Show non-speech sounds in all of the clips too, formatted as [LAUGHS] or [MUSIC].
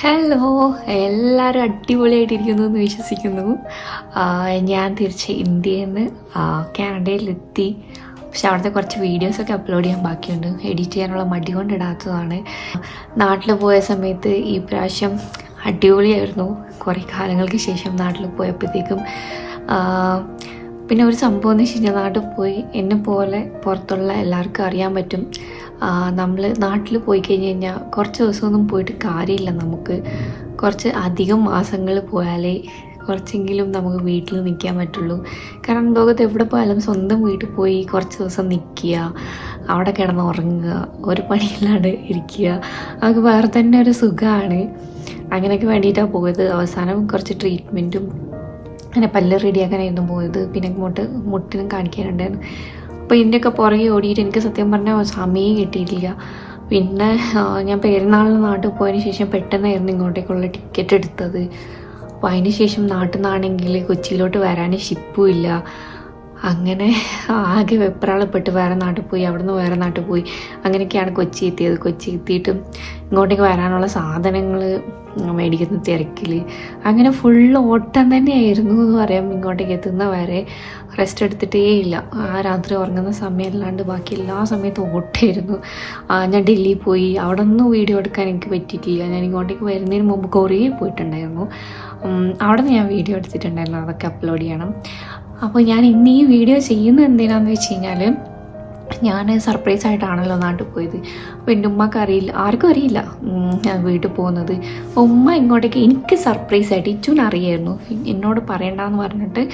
Hello എല്ലാവരും അടിപൊളിയായിട്ടിരിക്കുന്നു എന്ന് വിശ്വസിക്കുന്നു ഞാൻ തിരിച്ച് ഇന്ത്യയിൽ നിന്ന് കാനഡയിലെത്തി. പക്ഷെ അവിടുത്തെ കുറച്ച് വീഡിയോസൊക്കെ അപ്ലോഡ് ചെയ്യാൻ ബാക്കിയുണ്ട്. എഡിറ്റ് ചെയ്യാനുള്ള മടി കൊണ്ടിടാത്തതാണ് നാട്ടിൽ പോയ സമയത്ത് ഈ പ്രാവശ്യം അടിപൊളിയായിരുന്നു. കുറേ കാലങ്ങൾക്ക് ശേഷം നാട്ടിൽ പോയപ്പോഴത്തേക്കും പിന്നെ ഒരു സംഭവം എന്ന് വെച്ച് കഴിഞ്ഞാൽ നാട്ടിൽ പോയി എന്നെ പോലെ പുറത്തുള്ള എല്ലാവർക്കും അറിയാൻ പറ്റും. നമ്മൾ നാട്ടിൽ പോയി കഴിഞ്ഞ് കഴിഞ്ഞാൽ കുറച്ച് ദിവസമൊന്നും പോയിട്ട് കാര്യമില്ല നമുക്ക്. കുറച്ച് അധികം മാസങ്ങൾ പോയാലേ കുറച്ചെങ്കിലും നമുക്ക് വീട്ടിൽ നിൽക്കാൻ പറ്റുള്ളൂ. കാരണം ലോകത്ത് എവിടെ പോയാലും സ്വന്തം വീട്ടിൽ പോയി കുറച്ച് ദിവസം നിൽക്കുക അവിടെ കിടന്ന് ഉറങ്ങുക ഒരു പണിയില്ലാണ്ട് ഇരിക്കുക അതൊക്കെ വേറെ തന്നെ ഒരു സുഖമാണ് അങ്ങനെയൊക്കെ വേണ്ടിയിട്ടാണ് പോയത്. അവസാനം കുറച്ച് ട്രീറ്റ്മെന്റും അങ്ങനെ പല്ല് റെഡിയാക്കാനായിരുന്നു പോയത്. പിന്നെ മുട്ട് മുട്ടിനും കാണിക്കാനുണ്ടായിരുന്നു. അപ്പോൾ ഇതിന്റെയൊക്കെ പുറകെ ഓടിയിട്ട് എനിക്ക് സത്യം പറഞ്ഞാൽ സമയം കിട്ടിയിട്ടില്ല. പിന്നെ ഞാൻ പെരുന്നാളിന് നാട്ടിൽ പോയതിന് ശേഷം പെട്ടെന്നായിരുന്നു ഇങ്ങോട്ടേക്കുള്ള ടിക്കറ്റ് എടുത്തത്. അപ്പോൾ അതിന് ശേഷം നാട്ടിൽ നിന്നാണെങ്കിൽ കൊച്ചിയിലോട്ട് വരാൻ ഷിപ്പും ഇല്ല അങ്ങനെ ആകെ വെപ്രാളപ്പെട്ട് വേറെ നാട്ടിൽ പോയി അവിടുന്ന് വേറെ നാട്ടിൽ പോയി. അങ്ങനെയൊക്കെയാണ് കൊച്ചി എത്തിയത്. കൊച്ചി എത്തിയിട്ടും ഇങ്ങോട്ടേക്ക് വരാനുള്ള സാധനങ്ങൾ മേടിക്കുന്ന തിരക്കിൽ അങ്ങനെ ഫുൾ ഓട്ടം തന്നെയായിരുന്നു എന്ന് പറയാം. ഇങ്ങോട്ടേക്ക് എത്തുന്ന വരെ റെസ്റ്റ് എടുത്തിട്ടേ ഇല്ല. ആ രാത്രി ഉറങ്ങുന്ന സമയമല്ലാണ്ട് ബാക്കി എല്ലാ സമയത്തും ഓട്ടമായിരുന്നു ഞാൻ ഡൽഹിയിൽ പോയി. അവിടെ ഒന്നും വീഡിയോ എടുക്കാൻ എനിക്ക് പറ്റിയിട്ടില്ല. ഞാൻ ഇങ്ങോട്ടേക്ക് വരുന്നതിന് മുമ്പ് കുറേ പോയിട്ടുണ്ടായിരുന്നു. അവിടെ നിന്ന് ഞാൻ വീഡിയോ എടുത്തിട്ടുണ്ടായിരുന്നു. അതൊക്കെ അപ്ലോഡ് ചെയ്യണം. അപ്പോൾ ഞാൻ ഇന്ന് ഈ വീഡിയോ ചെയ്യുന്നത് എന്തിനാണെന്ന് വെച്ച് കഴിഞ്ഞാൽ ഞാൻ സർപ്രൈസ് ആയിട്ടാണല്ലോ നാട്ടിൽ പോയത്. അപ്പോൾ എന്റെ ഉമ്മക്ക് അറിയില്ല. ആർക്കും അറിയില്ല ഞാൻ വീട്ടിൽ പോകുന്നത്. ഉമ്മ ഇങ്ങോട്ടേക്ക് എനിക്ക് സർപ്രൈസ് ആയിട്ട് ഇച്ചുവിന് അറിയായിരുന്നു. എന്നോട് പറയണ്ടെന്ന് പറഞ്ഞിട്ട്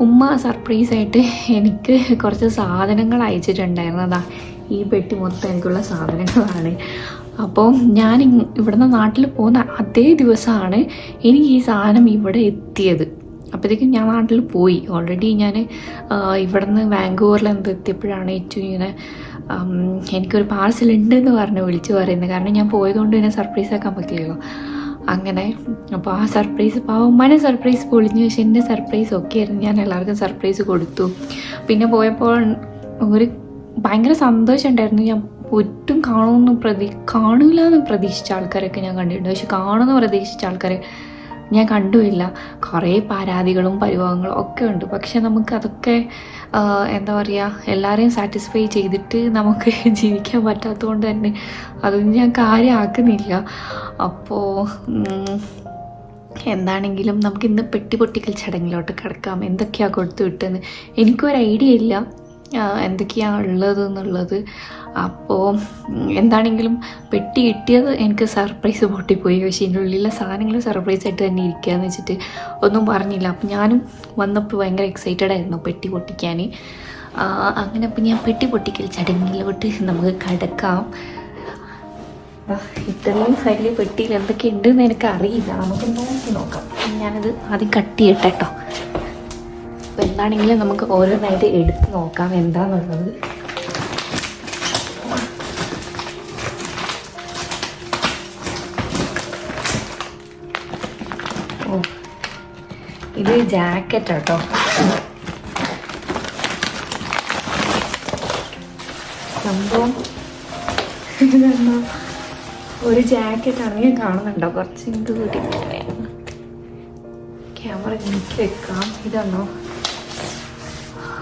ഉമ്മ സർപ്രൈസ് ആയിട്ട് എനിക്ക് കുറച്ച് സാധനങ്ങൾ അയച്ചിട്ടുണ്ടായിരുന്നു. അതാ ഈ പെട്ടി മൊത്തം എനിക്കുള്ള സാധനങ്ങളാണ്. അപ്പോൾ ഞാൻ ഇവിടുന്ന് നാട്ടിൽ പോകുന്ന അതേ ദിവസമാണ് എനിക്ക് ഈ സാധനം ഇവിടെ എത്തിയത്. അപ്പോഴത്തേക്കും ഞാൻ നാട്ടിൽ പോയി. ഓൾറെഡി ഞാൻ ഇവിടുന്ന് വാങ്കൂവറിൽ എന്ത് എത്തിയപ്പോഴാണ് ഏറ്റവും ഇങ്ങനെ എനിക്കൊരു പാർസൽ ഉണ്ട് എന്ന് പറഞ്ഞ് വിളിച്ച് പറയുന്നത്. കാരണം ഞാൻ പോയതുകൊണ്ട് തന്നെ സർപ്രൈസ് ആക്കാൻ പറ്റില്ലല്ലോ. അങ്ങനെ അപ്പോൾ ആ സർപ്രൈസ് പാവമ്മനെ സർപ്രൈസ് പൊളിഞ്ഞു. പക്ഷെ എന്റെ സർപ്രൈസ് ഒക്കെ ആയിരുന്നു. ഞാൻ എല്ലാവർക്കും സർപ്രൈസ് കൊടുത്തു. പിന്നെ പോയപ്പോൾ ഒരു ഭയങ്കര സന്തോഷം ഉണ്ടായിരുന്നു. ഞാൻ ഒറ്റും കാണുമെന്ന് പ്രതി കാണില്ല എന്ന് പ്രതീക്ഷിച്ച ആൾക്കാരൊക്കെ ഞാൻ കണ്ടിട്ടുണ്ട്. പക്ഷെ കാണുമെന്ന് പ്രതീക്ഷിച്ച ആൾക്കാരെ ഞാൻ കണ്ടുമില്ല. കുറേ പരാതികളും പരിഭവങ്ങളും ഒക്കെ ഉണ്ട്. പക്ഷെ നമുക്ക് അതൊക്കെ എന്താ പറയുക എല്ലാവരെയും സാറ്റിസ്ഫൈ ചെയ്തിട്ട് നമുക്ക് [LAUGHS] ജീവിക്കാൻ പറ്റാത്തതുകൊണ്ട് തന്നെ അതൊന്നും ഞാൻ കാര്യമാക്കുന്നില്ല അപ്പോൾ എന്താണെങ്കിലും നമുക്ക് ഇന്ന് പെട്ടി പൊട്ടിക്കൽ ചടങ്ങിലോട്ട് കിടക്കാം. എന്തൊക്കെയാണ് കൊടുത്തു വിട്ടെന്ന് എനിക്കൊരു ഐഡിയ ഇല്ല. എന്തൊക്കെയാണ് ഉള്ളത് എന്നുള്ളത്. അപ്പോൾ എന്താണെങ്കിലും പെട്ടി കിട്ടിയത് എനിക്ക് സർപ്രൈസ് പൊട്ടിപ്പോയി. പക്ഷേ ഇതിന്റെ ഉള്ളിലെ സാധനങ്ങൾ സർപ്രൈസ് ആയിട്ട് തന്നെ ഇരിക്കുക എന്ന് വെച്ചിട്ട് ഒന്നും പറഞ്ഞില്ല. അപ്പം ഞാനും വന്നപ്പോൾ ഭയങ്കര എക്സൈറ്റഡ് ആയിരുന്നു പെട്ടി പൊട്ടിക്കാൻ. അങ്ങനെ അപ്പം ഞാൻ പെട്ടി പൊട്ടിക്കൽ ചടങ്ങിലോട്ട് നമുക്ക് കടക്കാം. ഇത്രയും വലിയ പെട്ടിയിൽ എന്തൊക്കെ ഉണ്ടെന്ന് എനിക്ക് അറിയില്ല നമുക്ക് നോക്കി നോക്കാം. ഞാനത് ആദ്യം കട്ട് ചെയ്യട്ടെ കേട്ടോ. അപ്പോൾ എന്താണെങ്കിലും നമുക്ക് ഓരോന്നായിട്ട് എടുത്ത് നോക്കാം എന്താണെന്നുള്ളത് ഓ ഇത് ജാക്കറ്റ് കേട്ടോ സംഭവം ഇതെന്താ? ഒരു ജാക്കറ്റാണ് ഞാൻ കാണുന്നുണ്ടോ? കുറച്ച് ഇത് കൂട്ടി ക്യാമറ എനിക്ക് വെക്കാം. ഇതാണോ?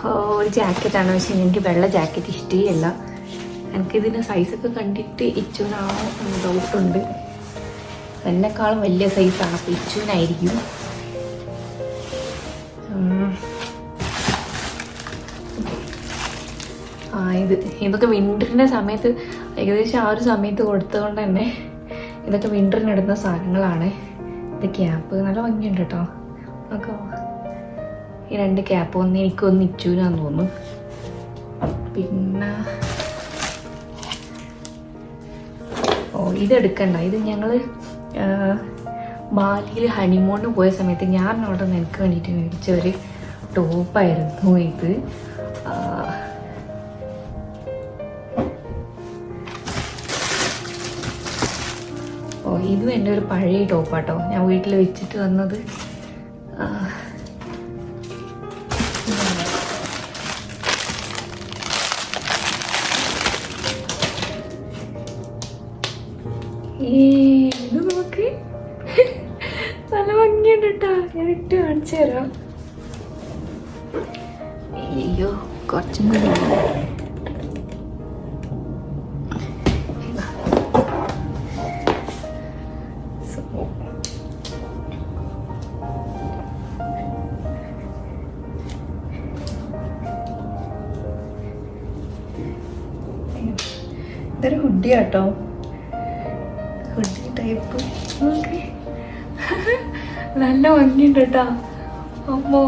ഒരു ജാക്കറ്റാണ് പക്ഷെ എനിക്ക് വെള്ള ജാക്കറ്റ് ഇഷ്ടമല്ല എനിക്കിതിന്റെ സൈസൊക്കെ കണ്ടിട്ട് ഇച്ചുവിനാണോ എന്ന് ഡൗട്ടുണ്ട് എന്നെക്കാളും വലിയ സൈസാണ് അപ്പോൾ ഇച്ചുവിനായിരിക്കും ആ ഇത് ഇതൊക്കെ വിന്ററിന്റെ സമയത്ത് ഏകദേശം ആ ഒരു സമയത്ത് കൊടുത്തതുകൊണ്ട് തന്നെ ഇതൊക്കെ വിന്ററിനിടുന്ന സാധനങ്ങളാണ്. ഇത് ക്യാപ്പ് നല്ല ഭംഗിയുണ്ട് കേട്ടോ. ഒക്കെ ഈ രണ്ട് ക്യാപ്പ് ഒന്ന് എനിക്കൊന്ന് ഇച്ചൂനാന്ന് തോന്നുന്നു. പിന്നെ ഓ ഇതെടുക്കണ്ട. ഇത് ഞങ്ങൾ ബാലിയിൽ ഹണിമൂണിന് പോയ സമയത്ത് ഞാൻ അവിടെ നിന്ന് എനിക്ക് വേണ്ടിയിട്ട് മേടിച്ച ഒരു ടോപ്പായിരുന്നു ഇത്. ഓ ഇതും എന്റെ ഒരു പഴയ ടോപ്പാട്ടോ. ഞാൻ വീട്ടിൽ വെച്ചിട്ട് വന്നത് ഞാൻ ഇട്ട് കാണിച്ചു തരാം. അയ്യോ കുറച്ചും കൂടി ഇതൊരു ഹുഡി നല്ല ഭംഗിയുണ്ട് കേട്ടാ അമ്മോ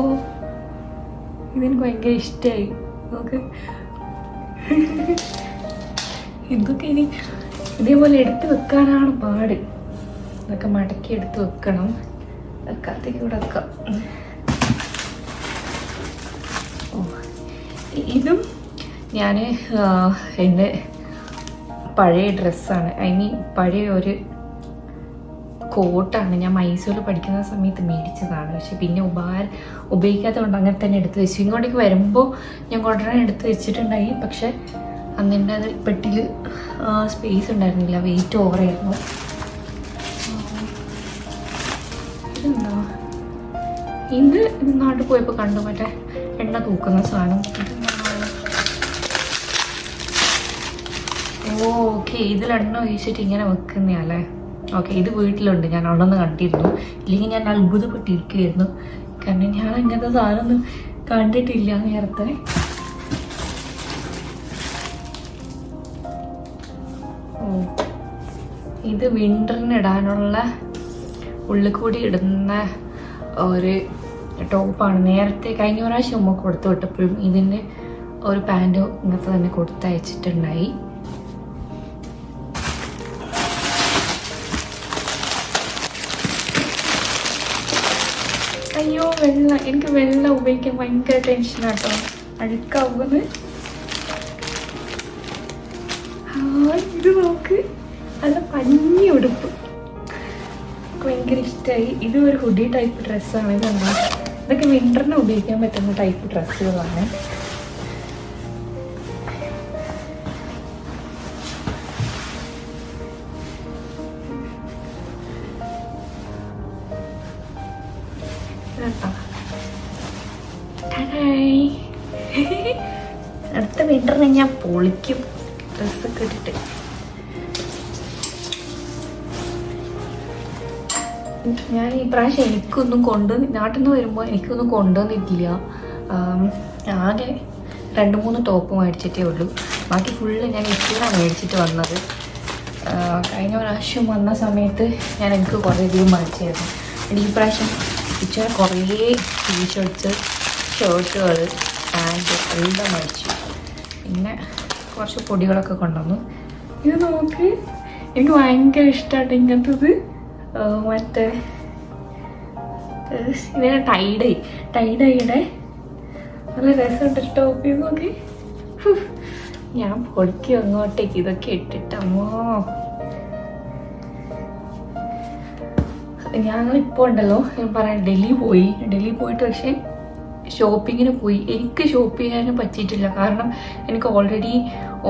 ഇതെനിക്ക് ഭയങ്കര ഇഷ്ടമായി ഓക്കെ. ഇതൊക്കെ ഇനി ഇതേപോലെ എടുത്ത് വെക്കാനാണ് പാട്. ഇതൊക്കെ മടക്കി എടുത്ത് വെക്കണം. വെക്കാത്തേക്ക് ഇവിടെ വെക്കാം. ഓ ഇതും ഞാൻ എന്റെ പഴയ ഡ്രസ്സാണ്. ഐ മീൻ പഴയ ഒരു കോട്ടാണ്. ഞാൻ മൈസൂരിൽ പഠിക്കുന്ന സമയത്ത് മേടിച്ചതാണ്. പക്ഷെ പിന്നെ ഉപകാര ഉപയോഗിക്കാത്തതുകൊണ്ട് അങ്ങനെ തന്നെ എടുത്ത് വെച്ചു. ഇങ്ങോട്ടേക്ക് വരുമ്പോൾ ഞാൻ കൊണ്ടുവരാൻ എടുത്ത് വെച്ചിട്ടുണ്ടായി. പക്ഷെ അന്നെന്റെ അത് പെട്ടിയിൽ സ്പേസ് ഉണ്ടായിരുന്നില്ല. വെയിറ്റ് ഓവറായിരുന്നു ഇത് നാട്ടിൽ പോയപ്പോൾ കണ്ടു. മറ്റേ എണ്ണ തൂക്കുന്ന സാധനം? ഓ ഓക്കെ ഇതിലെണ്ണ ഒഴിച്ചിട്ട് ഇങ്ങനെ വെക്കുന്നയാളെ ഓക്കെ ഇത് വീട്ടിലുണ്ട്. ഞാൻ അവിടെ നിന്ന് കണ്ടിരുന്നു. ഇല്ലെങ്കിൽ ഞാൻ അത്ഭുതപ്പെട്ടിരിക്കുകയായിരുന്നു കാരണം ഞാൻ അങ്ങനത്തെ സാധനമൊന്നും കണ്ടിട്ടില്ല നേരത്തെ. ഇത് വിന്ററിനിടാനുള്ള ഉള്ളിൽ കൂടി ഇടുന്ന ഒരു ടോപ്പാണ് നേരത്തെ കഴിഞ്ഞ പ്രാവശ്യം ഉമ്മ കൊടുത്തു വിട്ടപ്പോഴും ഇതിന്റെ ഒരു പാന്റ് ഇങ്ങനത്തെ തന്നെ കൊടുത്തയച്ചിട്ടുണ്ടായി. അയ്യോ വെള്ള എനിക്ക് വെള്ള ഉപയോഗിക്കാൻ ഭയങ്കര ടെൻഷനാട്ടോ അഴുക്കാവുന്നു. ഇത് നോക്ക്. നല്ല പഞ്ഞി ഉടുപ്പ്. എനിക്ക് ഭയങ്കര ഇഷ്ടമായി ഇത് ഒരു ഹുഡി ടൈപ്പ് ഡ്രസ്സാണ് ഇതെന്താ ഇതൊക്കെ വിന്ററിന് ഉപയോഗിക്കാൻ പറ്റുന്ന ടൈപ്പ് ഡ്രസ്സുകളാണ് വിന്ററിന് ഞാൻ പൊളിക്കും. ഡ്രസ്സൊക്കെ ഇട്ടിട്ട്. ഞാൻ ഈ പ്രാവശ്യം എനിക്കൊന്നും കൊണ്ടു നാട്ടിൽ നിന്ന് വരുമ്പോൾ എനിക്കൊന്നും കൊണ്ടുവന്നിട്ടില്ല. ആകെ രണ്ട് മൂന്ന് ടോപ്പ് മേടിച്ചിട്ടേ ഉള്ളൂ. ബാക്കി ഫുള്ള് ഞാൻ ഇപ്പോഴാണ് മേടിച്ചിട്ട് വന്നത്. കഴിഞ്ഞ പ്രാവശ്യം വന്ന സമയത്ത് ഞാൻ എനിക്ക് കുറേ അധികം മേടിച്ചായിരുന്നു. എനിക്ക് ഈ പ്രാവശ്യം ഇച്ചിരി കുറേ ടീ ഷർട്ട്സ് ഷർട്ടുകൾ പാന്റ് എല്ലാം മേടിച്ചു. പിന്നെ കുറച്ച് പൊടികളൊക്കെ കൊണ്ടുവന്നു. ഇത് നോക്ക് എനിക്ക് ഭയങ്കര ഇഷ്ടമാണ് ഇങ്ങനത്തത്. മറ്റേ ഇതിനെ ടൈഡായി ടൈഡായിടെ നല്ല രസമുണ്ട് ടോപ്പ് ചെയ്ത് നോക്കി. ഞാൻ പൊളിക്കും അങ്ങോട്ടേക്ക് ഇതൊക്കെ ഇട്ടിട്ടമ്മോ ഞങ്ങളിപ്പോ ഉണ്ടല്ലോ ഞാൻ പറയാം ഡൽഹി പോയി ഡൽഹി പോയിട്ട് പക്ഷേ ഷോപ്പിങ്ങിന് പോയി. എനിക്ക് ഷോപ്പ് ചെയ്യാനും പറ്റിയിട്ടില്ല. കാരണം എനിക്ക് ഓൾറെഡി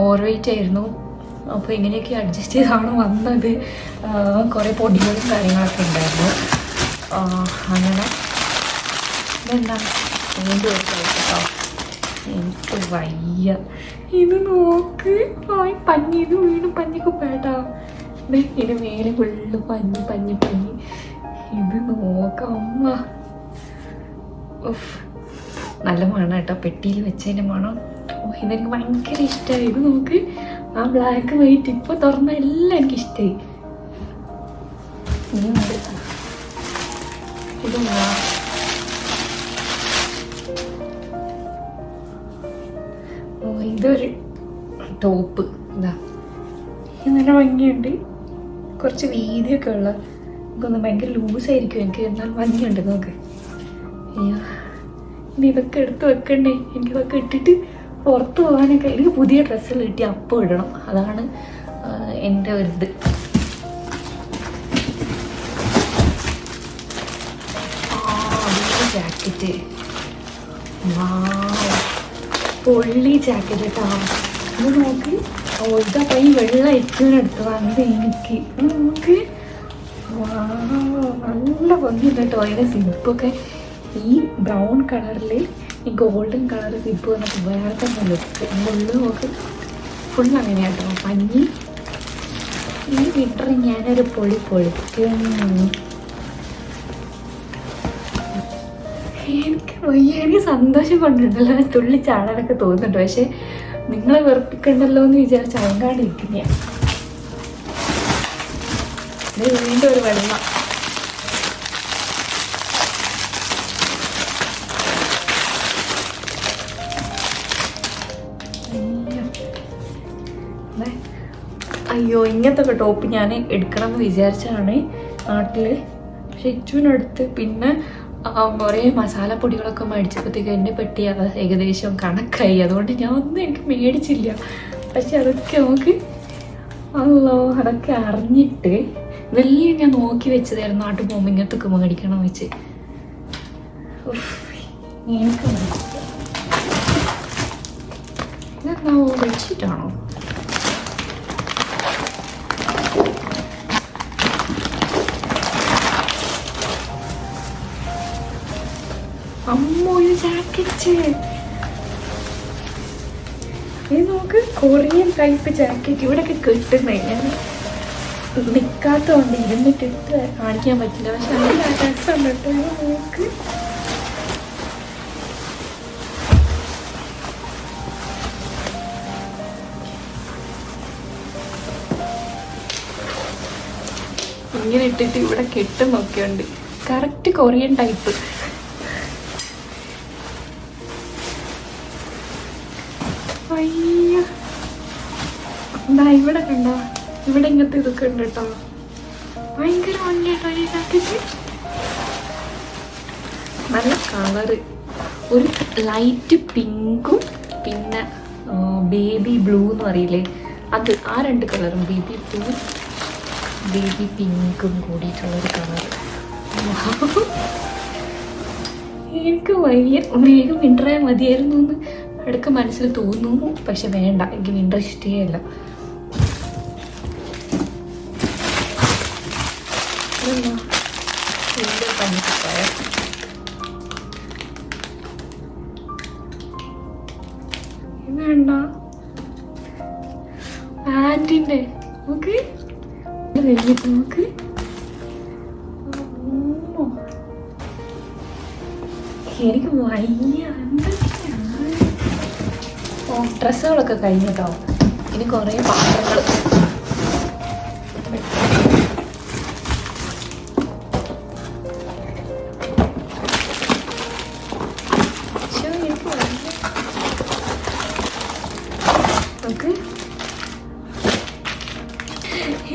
ഓവർ ആയിരുന്നു. അപ്പോൾ ഇങ്ങനെയൊക്കെ അഡ്ജസ്റ്റ് ചെയ്താണ് വന്നത്. കുറേ പൊടികളും കാര്യങ്ങളൊക്കെ ഉണ്ടായിരുന്നു. അങ്ങനെ. ഇതെന്താ? വീണ്ടും കേട്ടോ എനിക്ക് വയ്യ. ഇത് നോക്ക്. ആയി പഞ്ഞി. ഇത് വീണ് പഞ്ഞിക്ക് പേട്ടാ ഇതിന് മേലെ ഫുള്ള് പഞ്ഞി പഞ്ഞി പഞ്ഞി. ഇത് നോക്കാം അമ്മ. ഉഫ്. നല്ല മണം കേട്ടോ. പെട്ടിയിൽ വെച്ചതിന്റെ മണം. ഓ ഇതെനിക്ക് ഭയങ്കര ഇഷ്ടമായി ഇത് നോക്ക്. ആ ബ്ലാക്ക് വൈറ്റ് ഇപ്പോൾ തുറന്ന എല്ലാം എനിക്ക് ഇഷ്ടമായി ഇതൊരു ടോപ്പ്. ഇതാ. ഇത് നല്ല ഭംഗിയുണ്ട്. കുറച്ച് വീതിയൊക്കെ ഉള്ള. നമുക്കൊന്ന് ഭയങ്കര ലൂസായിരിക്കും എനിക്ക്. എന്നാൽ ഭംഗിയുണ്ട് നോക്ക്. അയ്യോ. ഇനി ഇതൊക്കെ എടുത്ത് വെക്കണ്ടേ? എനിക്കിതൊക്കെ ഇട്ടിട്ട് പുറത്ത് പോകാനൊക്കെ എനിക്ക് പുതിയ ഡ്രസ്സുകൾ കിട്ടി അപ്പോൾ ഇടണം. അതാണ് എന്റെ ഒരു ഇത്. ജാക്കറ്റ്. പൊള്ളി ജാക്കറ്റ് കേട്ടോ. ഇത് നോക്കി ഓ പൈ വെള്ള വെള്ള എത്തിനെടുത്തതാണ് ഇത് എനിക്ക്. നോക്ക് നല്ല ഭംഗിയുണ്ട് കേട്ടോ. അതിന്റെ സിപ്പൊക്കെ ഈ ബ്രൗൺ കളറിൽ ഈ ഗോൾഡൻ കളർ സിപ്പ് വന്നിട്ട് വേറെ തന്നെ ലുക്ക് നോക്ക്. ഫുൾ അങ്ങനെയാട്ടോ. പഞ്ഞി ഈ വിട്ടർ ഞാനൊരു പൊളി പൊളിക്കും എനിക്ക് വയ്യ എനിക്ക് സന്തോഷം കൊണ്ടുണ്ടല്ലോ തുള്ളി ചാടാനൊക്കെ തോന്നുന്നുണ്ട്. പക്ഷെ നിങ്ങളെ വെറുപ്പിക്കണ്ടല്ലോ എന്ന് വിചാരിച്ച് അയങ്കാണ്ടിരിക്കുന്ന വീണ്ടും ഒരു വെള്ളം. ഇങ്ങനത്തെ ഒക്കെ ടോപ്പ് ഞാൻ എടുക്കണം എന്ന് വിചാരിച്ചതാണ് നാട്ടിൽ പക്ഷെ ഇച്ചുവിനടുത്ത് പിന്നെ കുറേ മസാലപ്പൊടികളൊക്കെ മേടിച്ചപ്പോഴത്തേക്ക് എന്റെ പെട്ടി അത് ഏകദേശം കണക്കായി. അതുകൊണ്ട് ഞാൻ ഒന്നും എനിക്ക് മേടിച്ചില്ല. പക്ഷെ അതൊക്കെ നമുക്ക് അല്ലോ അതൊക്കെ അറിഞ്ഞിട്ട് വലിയ ഞാൻ നോക്കി വെച്ചതായിരുന്നു. നാട്ടിൽ പോകുമ്പോൾ ഇങ്ങനത്തെ ഒക്കെ മേടിക്കണം വെച്ച്. എനിക്ക് ഇതെന്താ ബെഡ്ഷീറ്റാണോ അമ്മോ ജാക്കറ്റ്. ഇത് കൊറിയൻ ടൈപ്പ് ജാക്കറ്റ്. ഇവിടെയൊക്കെ കിട്ടുന്നേ. ഞാൻ നിൽക്കാത്തതുകൊണ്ട് ഇരുന്നിട്ട് എടുത്ത് കാണിക്കാൻ പറ്റില്ല. പക്ഷെ നല്ല രസമുണ്ട് കേട്ടോ. നോക്ക്. ഇങ്ങനെ ഇട്ടിട്ട് ഇവിടെ കെട്ടുന്നൊക്കെ ഉണ്ട് കറക്റ്റ് കൊറിയൻ ടൈപ്പ് അയ്യോ. എന്താ ഇവിടെ കണ്ടോ? ഇവിടെ ഇങ്ങനത്തെ ഇതൊക്കെ ഉണ്ട് കേട്ടോ. ഭയങ്കര ഭംഗിയാട്ടോ ഈ നല്ല കളറ്. ഒരു ലൈറ്റ് പിങ്കും പിന്നെ ബേബി ബ്ലൂ എന്ന് പറയില്ലേ? അത് ആ രണ്ട് കളറും ബേബി ബ്ലൂ ബേബി പിങ്കും കൂടിയിട്ടുള്ളൊരു കളർ [LAUGHS] എനിക്ക് വലിയ വേഗം വിന്ററായ മതിയായിരുന്നു എന്ന് അടുക്ക മനസ്സിൽ തോന്നുന്നു പക്ഷെ വേണ്ട എനിക്ക് വിന്റർ ഇഷ്ടേ വേണ്ട. എനിക്ക് വയ്യ എന്തൊക്കെയാണ് ഓ ഡ്രസ്സുകളൊക്കെ കഴിഞ്ഞിട്ടോ? ഇനി കുറേ പാത്രങ്ങൾ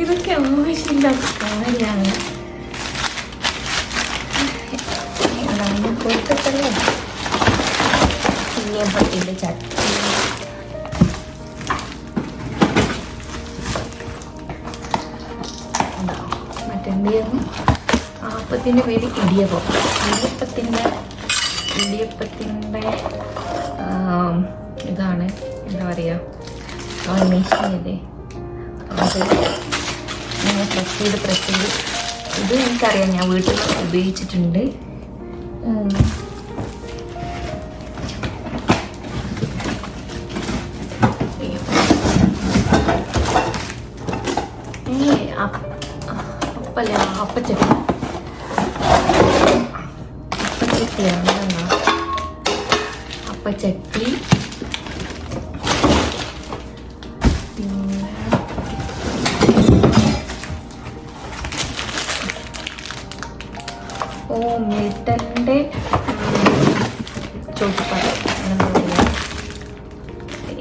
ഇതൊക്കെ ആവശ്യമില്ലാത്ത കാര്യമാണ് ഇനിയും പട്ടിന്റെ ചട്ടി. മറ്റെന്തെയ്യുന്നു ആപ്പത്തിന്റെ പേര് ഇടിയപ്പം. ഇടിയപ്പത്തിന്റെ ഇടിയപ്പത്തിന്റെ ഇതാണ് എന്താ പറയുക മെഷീനില്ലേ അത് ഇങ്ങനെ പ്രസ് ചെയ്ത് പ്രസ് ചെയ്ത്. ഇത് എനിക്കറിയാം ഞാൻ വീട്ടിൽ ഉപയോഗിച്ചിട്ടുണ്ട്. അപ്പച്ചട്ടിയാണ് അപ്പച്ചട്ടി പിന്നെ ഓ മിൽട്ടന്റെ ചോട്ടുപാട്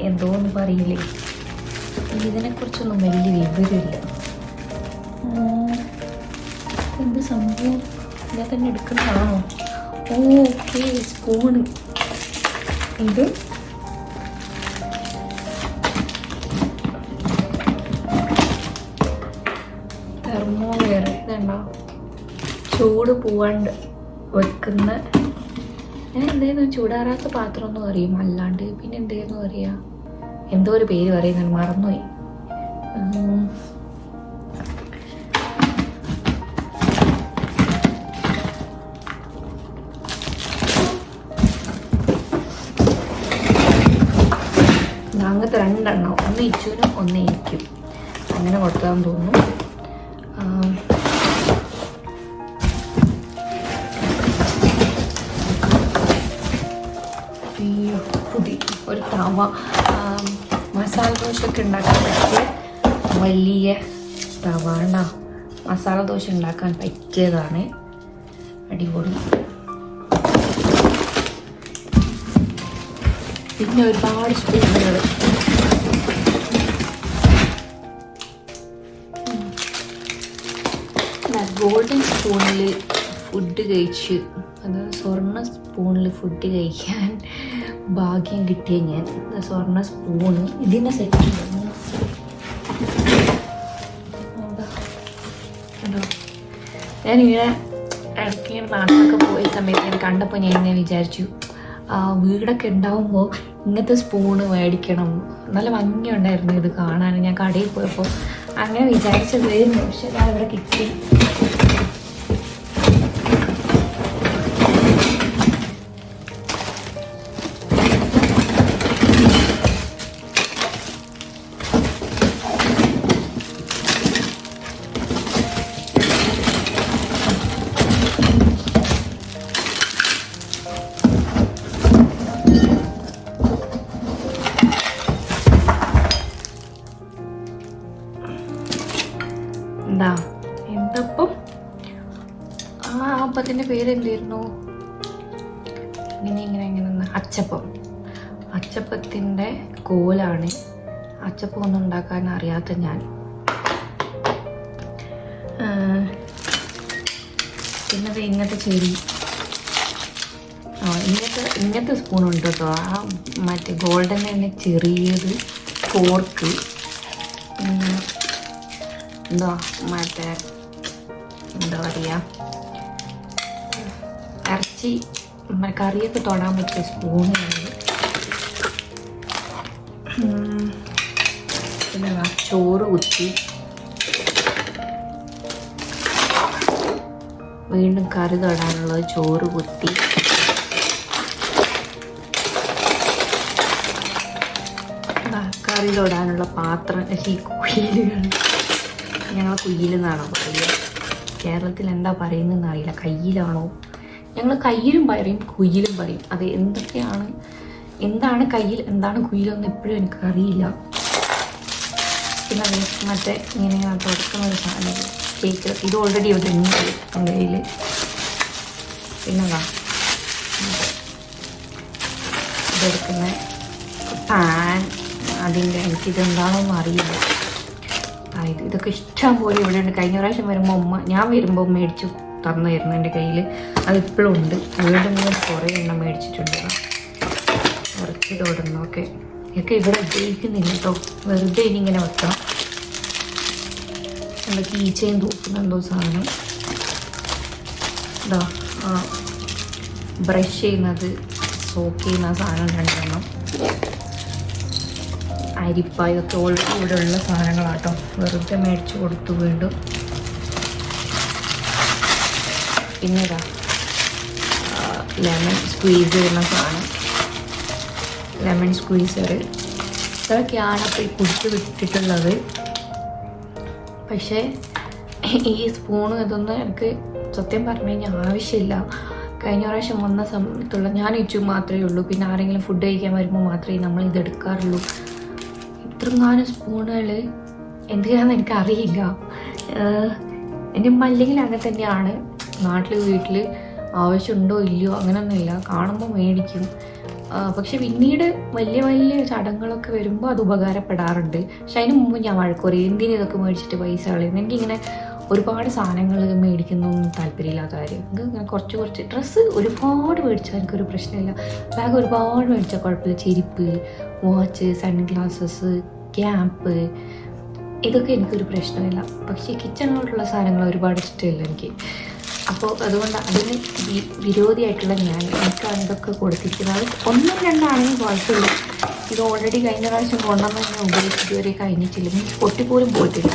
എന്തോ ഒന്നും പറയില്ലേ? ഇതിനെക്കുറിച്ചൊന്നും വലിയ വിവരമില്ല. എന്ത് സംഭവം? ഞാൻ തന്നെ എടുക്കുന്നതാണോ? ഓക്കെ സ്പൂണ് ഇത്? തെർമോവെയർ ഇതുണ്ടോ? ചൂട് പോവാണ്ട് വെക്കുന്ന ഞാൻ എന്തായിരുന്നു ചൂടാറാത്ത പാത്രം ഒന്നും അറിയും. അല്ലാണ്ട് പിന്നെ എന്തായിരുന്നു അറിയാം? എന്തോ ഒരു പേര് പറയും ഞാൻ മറന്നുപോയി വലിയ തവ മസാല ദോശ ഉണ്ടാക്കാൻ പറ്റിയതാണ്. അടിപൊളി. പിന്നെ ഒരുപാട് സ്പൂണുകൾ ഗോൾഡൻ സ്പൂണിൽ ഫുഡ് കഴിച്ച് അത് സ്വർണ സ്പൂണിൽ ഫുഡ് കഴിക്കാൻ ഭാഗ്യം കിട്ടിയ ഞാൻ. സ്വർണ സ്പൂണ് ഇതിനെ സെറ്റ് ഞാനിങ്ങനെ ഇടയ്ക്ക് ഇങ്ങനെ നാട്ടിലൊക്കെ പോയ സമയത്ത് ഞാൻ കണ്ടപ്പോൾ ഞാൻ ഇങ്ങനെ വിചാരിച്ചു വീടൊക്കെ ഉണ്ടാവുമ്പോൾ ഇങ്ങനത്തെ സ്പൂണ് മേടിക്കണം. നല്ല ഭംഗിയുണ്ടായിരുന്നു ഇത് കാണാൻ. ഞാൻ കടയിൽ പോയപ്പോൾ അങ്ങനെ വിചാരിച്ചത് പക്ഷെ ഞാൻ ഇവിടെ കിട്ടി. അച്ചപ്പത്തിന്റെ കോലാണ് അച്ചപ്പം ഒന്നും ഉണ്ടാക്കാൻ അറിയാത്ത ഞാൻ. പിന്നെ ഇങ്ങനത്തെ ആ ഇങ്ങനത്തെ ഇങ്ങനത്തെ സ്പൂൺ ഉണ്ട് കേട്ടോ. ആ മറ്റേ ഗോൾഡൻ തന്നെ ചെറിയത് ഫോർക്ക് എന്തോ മറ്റേ എന്താ പറയുക ഇറച്ചി കറിയൊക്കെ തൊടാൻ പറ്റിയ സ്പൂണുണ്ട് പിന്നെ ചോറ് കുത്തി. വീണ്ടും കറി തൊടാനുള്ളത് ചോറ് കുത്തി. കറി തൊടാനുള്ള പാത്രം ഈ കുയിലുകൾ. ഞങ്ങൾ കുയിലെന്നാണോ പറയുക? കേരളത്തിൽ എന്താ പറയുന്നതെന്ന് അറിയില്ല കയ്യിലാണോ? ഞങ്ങൾ കയ്യിലും പറയും കുയിലും പറയും. അത് എന്തൊക്കെയാണ് എന്താണ് കയ്യിൽ എന്താണ് കുയിലൊന്നും എപ്പോഴും എനിക്ക് അറിയില്ല പിന്നെ മറ്റേ ഇങ്ങനെ തുറക്കുന്ന ഒരു സാധനം കേക്ക്. ഇത് ഓൾറെഡി ഇവിടെ ഉണ്ട് എന്റെ കയ്യിൽ പിന്നെന്താ ഇതെടുക്കുന്ന പാൻ. അതിന്റെ എനിക്ക് എനിക്കിതെന്താണോന്നും അറിയില്ല. അതായത് ഇത് ഇതൊക്കെ ഇഷ്ടം പോലെ ഇവിടെ ഉണ്ട് കഴിഞ്ഞ പ്രാവശ്യം വരുമ്പോൾ ഉമ്മ ഞാൻ വരുമ്പോൾ മേടിച്ചു തന്നായിരുന്നു എന്റെ കയ്യിൽ അതിപ്പോഴും ഉണ്ട്. വീണ്ടും വീണ്ടും കുറേ എണ്ണം മേടിച്ചിട്ടുണ്ട്. ഇതാ. ഇറച്ചി തോടുന്നു ഓക്കെ ഇതൊക്കെ ഇവിടെ ഉപയോഗിക്കുന്നില്ല കേട്ടോ വെറുതെ ഇനി ഇങ്ങനെ വെക്കാം നമ്മുടെ കീച്ചയും തൂക്കുന്നുണ്ടോ സാധനം. ഇതാ ബ്രഷ് ചെയ്യുന്നത് സോക്ക് ചെയ്യുന്ന സാധനം രണ്ടെണ്ണം. അരിപ്പ ഇതൊക്കെ ഓൾറെഡി ഇവിടെ ഉള്ള സാധനങ്ങളാട്ടോ. വെറുതെ മേടിച്ച് കൊടുത്തു വീണ്ടും. പിന്നെ ഇതാ ലെമൺ സ്ക്വീസ് ചെയ്യുന്ന സാധനം. Lemon squeezer. ഇതൊക്കെയാണ് അപ്പോൾ ഈ കുടിച്ച് വിട്ടിട്ടുള്ളത്. പക്ഷേ ഈ സ്പൂണും ഇതൊന്നും എനിക്ക് സത്യം പറഞ്ഞു കഴിഞ്ഞാൽ ആവശ്യമില്ല. കഴിഞ്ഞ പ്രാവശ്യം വന്ന സമയത്തുള്ള ഞാൻ ഇച്ചു മാത്രമേ ഉള്ളൂ. പിന്നെ ആരെങ്കിലും ഫുഡ് കഴിക്കാൻ വരുമ്പോൾ മാത്രമേ നമ്മൾ ഇത് എടുക്കാറുള്ളൂ. ഇത്രങ്ങാനും സ്പൂണുകൾ എന്തിനാന്ന് എനിക്കറിയില്ല. എന്റെ ഉമ്മ അല്ലെങ്കിൽ അങ്ങനെ തന്നെയാണ്. നാട്ടിൽ വീട്ടിൽ ആവശ്യമുണ്ടോ ഇല്ലയോ അങ്ങനെയൊന്നുമില്ല കാണുമ്പോൾ മേടിക്കും. പക്ഷെ പിന്നീട് വലിയ വലിയ ചടങ്ങുകളൊക്കെ വരുമ്പോൾ അത് ഉപകാരപ്പെടാറുണ്ട്. പക്ഷെ അതിന് മുമ്പ് ഞാൻ വഴക്ക് എന്തിനും ഇതൊക്കെ മേടിച്ചിട്ട് പൈസ കളയുന്നു? എനിക്കിങ്ങനെ ഒരുപാട് സാധനങ്ങൾ മേടിക്കുന്നൊന്നും താല്പര്യമില്ലാത്ത കാര്യം. എനിക്ക് ഇങ്ങനെ കുറച്ച് കുറച്ച് ഡ്രസ്സ് ഒരുപാട് മേടിച്ചാൽ എനിക്കൊരു പ്രശ്നമില്ല. ബാഗ് ഒരുപാട് മേടിച്ചാൽ കുഴപ്പമില്ല. ചെരുപ്പ് വാച്ച് സൺഗ്ലാസസ് ക്യാപ്പ് ഇതൊക്കെ എനിക്കൊരു പ്രശ്നമില്ല. പക്ഷേ കിച്ചണിലോട്ടുള്ള സാധനങ്ങൾ ഒരുപാട് ഇഷ്ടമില്ല എനിക്ക്. അപ്പോൾ അതുകൊണ്ട് അതിന് വിരോധിയായിട്ടുള്ള ഞാൻ എനിക്കാണ് ഇതൊക്കെ കൊടുത്തിരിക്കുന്നത്. ഒന്നും രണ്ടാണെങ്കിൽ കുഴപ്പമില്ല ഇത് ഓൾറെഡി കഴിഞ്ഞ പ്രാവശ്യം കൊണ്ടുവന്ന് ഞാൻ ഉപയോഗിച്ച് ഇതുവരെ കഴിഞ്ഞിട്ടില്ല. മീൻസ് പൊട്ടിപ്പോലും പോയിട്ടില്ല.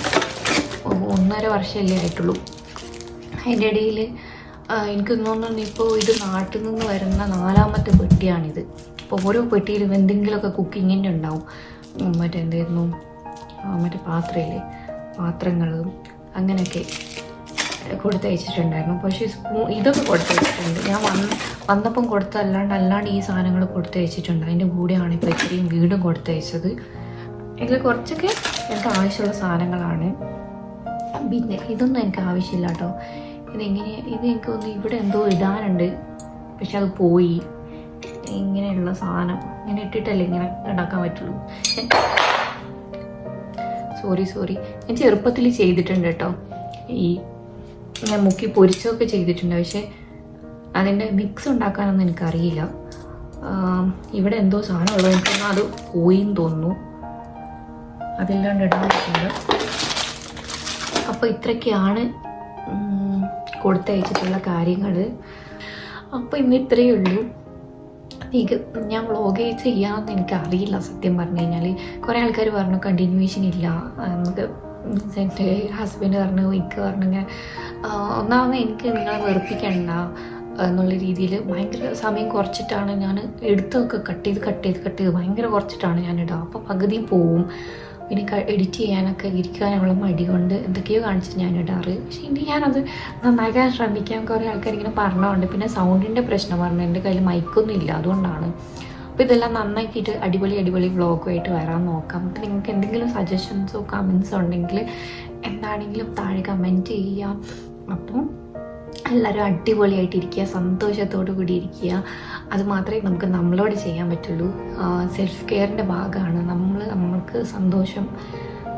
ഒന്നര വർഷമല്ലേ ആയിട്ടുള്ളൂ. അതിന്റെ ഇടയിൽ എനിക്ക് തോന്നുന്നു ഇപ്പോൾ ഇത് നാട്ടിൽ നിന്ന് വരുന്ന നാലാമത്തെ പെട്ടിയാണിത്. അപ്പോൾ ഓരോ പെട്ടിയിലും എന്തെങ്കിലുമൊക്കെ കുക്കിങ്ങിന്റെ ഉണ്ടാവും. ഉം, മറ്റേ എന്തായിരുന്നു? ആ, മറ്റേ പാത്രമില്ലേ? പാത്രങ്ങളും അങ്ങനെയൊക്കെ. കൊടുത്തയച്ചിട്ടുണ്ടായിരുന്നു. പക്ഷേ സ്പൂ ഇതൊക്കെ കൊടുത്തയച്ചിട്ടുണ്ട്. ഞാൻ വന്ന് വന്നപ്പം കൊടുത്തല്ലാണ്ട് അല്ലാണ്ട് ഈ സാധനങ്ങൾ കൊടുത്തയച്ചിട്ടുണ്ട്. അതിന്റെ കൂടെയാണ് ഇപ്പോൾ ഇത്രയും വീടും കൊടുത്തയച്ചത്. ഇതിൽ കുറച്ചൊക്കെ എനിക്ക് ആവശ്യമുള്ള സാധനങ്ങളാണ്. പിന്നെ ഇതൊന്നും എനിക്ക് ആവശ്യമില്ല കേട്ടോ. ഇതെങ്ങനെ ഇത് എനിക്ക് ഒന്ന് ഇവിടെ എന്തോ ഇടാനുണ്ട്. പക്ഷെ അത് പോയി. ഇങ്ങനെയുള്ള സാധനം. ഇങ്ങനെ ഇട്ടിട്ടല്ലേ ഇങ്ങനെ ഉണ്ടാക്കാൻ പറ്റുള്ളൂ. സോറി സോറി ഞാൻ ചെറുപ്പത്തിൽ ചെയ്തിട്ടുണ്ട് കേട്ടോ. ഈ ഞാൻ മുക്കി പൊരിച്ചൊക്കെ ചെയ്തിട്ടുണ്ട്. പക്ഷേ അതിന്റെ മിക്സ് ഉണ്ടാക്കാനൊന്നും എനിക്കറിയില്ല. ഇവിടെ എന്തോ സാധനം ഉള്ളത് എനിക്ക് അത് പോയിന്ന് തോന്നുന്നു. അതില്ലാണ്ട് ഇടാൻ അപ്പോൾ ഇത്രയൊക്കെയാണ് കൊടുത്തയച്ചിട്ടുള്ള കാര്യങ്ങൾ. അപ്പോൾ ഇന്ന് ഇത്രയേ ഉള്ളൂ. എനിക്ക് ഞാൻ വ്ളോഗ് ചെയ്യാമെന്ന് എനിക്കറിയില്ല സത്യം പറഞ്ഞു കഴിഞ്ഞാൽ കുറേ ആൾക്കാർ പറഞ്ഞു കണ്ടിന്യൂവേഷൻ ഇല്ല. നമുക്ക് എന്റെ ഹസ്ബൻഡ് പറഞ്ഞു എനിക്ക് പറഞ്ഞു ഇങ്ങനെ ഒന്നാമത് എനിക്ക് നിങ്ങളെ വെറുപ്പിക്കണ്ട എന്നുള്ള രീതിയിൽ ഭയങ്കര സമയം കുറച്ചിട്ടാണ് ഞാൻ എടുത്തൊക്കെ കട്ട് ചെയ്ത് കട്ട് ചെയ്ത് കട്ട് ചെയ്ത് ഭയങ്കര കുറച്ചിട്ടാണ് ഞാൻ ഇടുക. അപ്പോൾ പകുതിയും പോവും. പിന്നെ എഡിറ്റ് ചെയ്യാനൊക്കെ ഇരിക്കാനുള്ള മടി കൊണ്ട് എന്തൊക്കെയോ കാണിച്ച് ഞാൻ ഇടാറ്. പക്ഷേ ഇനി ഞാനത് നന്നാക്കാൻ ശ്രമിക്കാൻ കുറേ ആൾക്കാർ ഇങ്ങനെ പറഞ്ഞുകൊണ്ട് പിന്നെ സൗണ്ടിന്റെ പ്രശ്നം പറഞ്ഞു. എന്റെ കയ്യിൽ മൈക്കൊന്നും ഇല്ല. അതുകൊണ്ടാണ്. അപ്പോൾ ഇതെല്ലാം നന്നാക്കിയിട്ട് അടിപൊളി അടിപൊളി വ്ളോഗുമായിട്ട് വരാൻ നോക്കാം. അപ്പോൾ നിങ്ങൾക്ക് എന്തെങ്കിലും സജഷൻസോ കമൻസോ ഉണ്ടെങ്കിൽ എന്താണെങ്കിലും താഴെ കമന്റ് ചെയ്യാം അപ്പോൾ എല്ലാവരും അടിപൊളിയായിട്ടിരിക്കുക സന്തോഷത്തോടു കൂടി ഇരിക്കുക. അത് മാത്രമേ നമുക്ക് നമ്മളോട് ചെയ്യാൻ പറ്റുള്ളൂ. സെൽഫ് കെയറിന്റെ ഭാഗമാണ്. നമ്മൾ നമുക്ക് സന്തോഷം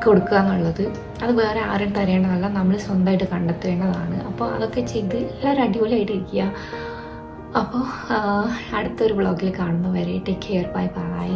കൊടുക്കുക എന്നുള്ളത്. അത് വേറെ ആരും തരേണ്ടതല്ല. നമ്മൾ സ്വന്തമായിട്ട് കണ്ടെത്തേണ്ടതാണ്. അപ്പോൾ അതൊക്കെ ചെയ്ത് എല്ലാവരും അടിപൊളിയായിട്ട് ഇരിക്കുക. അപ്പോൾ അടുത്തൊരു വ്ളോഗിൽ കാണുന്നവരെ ടേക്ക് കെയർ ബൈ ബൈ